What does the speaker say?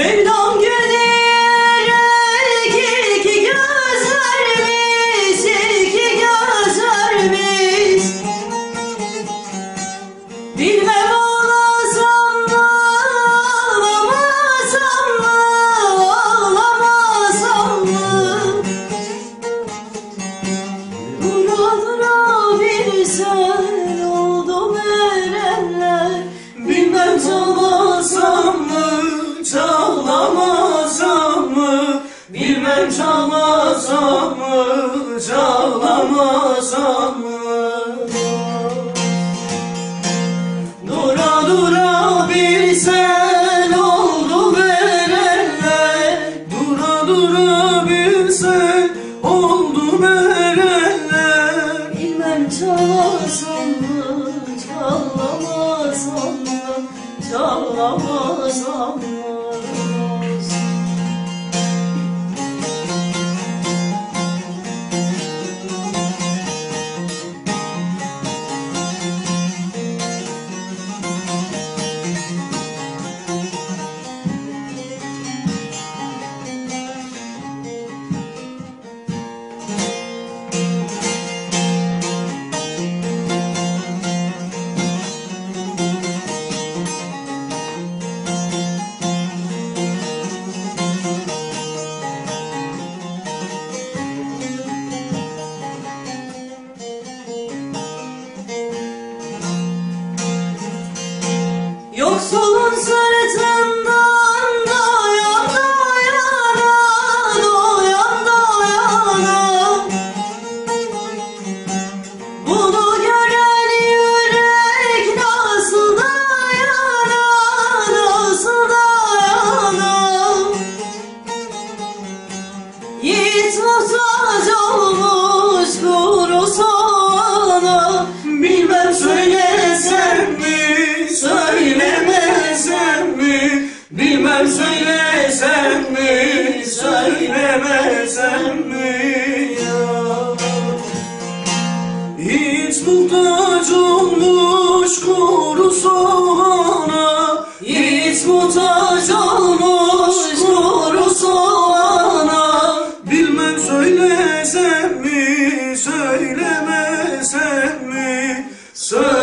Maybe not. Ben çalmasam mı, çalamasam mı? Dura dura bir sen oldu verenle Dura dura bir sen oldu verenle Bilmem çalmasam mı, çalamasam mı, çalamasam mı? Yoksulun sırtından Bilmem söylesem mi, söylemesem mi ya? Hiç muhtaç olmuş kuru soğana Hiç muhtaç olmuş kuru soğana. Bilmem söylesem mi, söylemesem mi Söyle